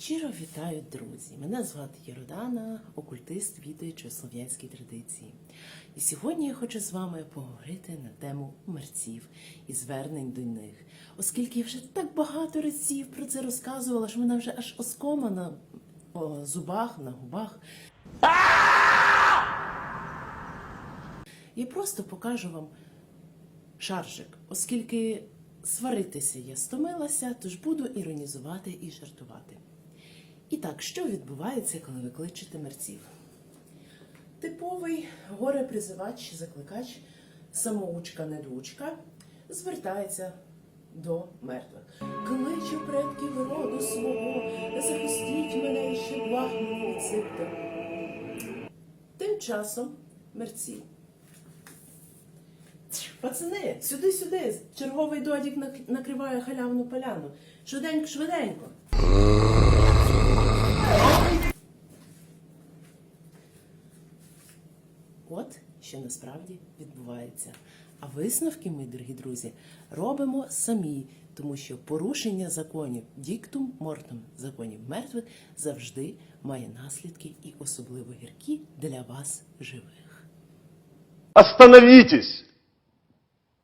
Щиро вітаю, друзі! Мене звати Єродана, окультист відуючи слов'янській традиції. І сьогодні я хочу з вами поговорити на тему мерців і звернень до них, оскільки я вже так багато разів про це розказувала, що мене вже аж оскома на о, зубах, на губах. Я просто покажу вам шаржик, оскільки сваритися я стомилася, тож буду іронізувати і жартувати. І так, що відбувається, коли ви кличете мерців? Типовий горе-призивач, закликач, самоучка, недоучка звертається до мертвих. Кличу предків роду свого, захистіть мене і ще благ мені відсипте. Тим часом мерці. Пацани, сюди, сюди. Черговий додік накриває халявну поляну. Швиденько, швиденько. От що насправді відбувається. А висновки ми, дорогі друзі, робимо самі, тому що порушення законів діктум мортум законів мертвих завжди має наслідки і особливо гіркі для вас живих. Остановитесь!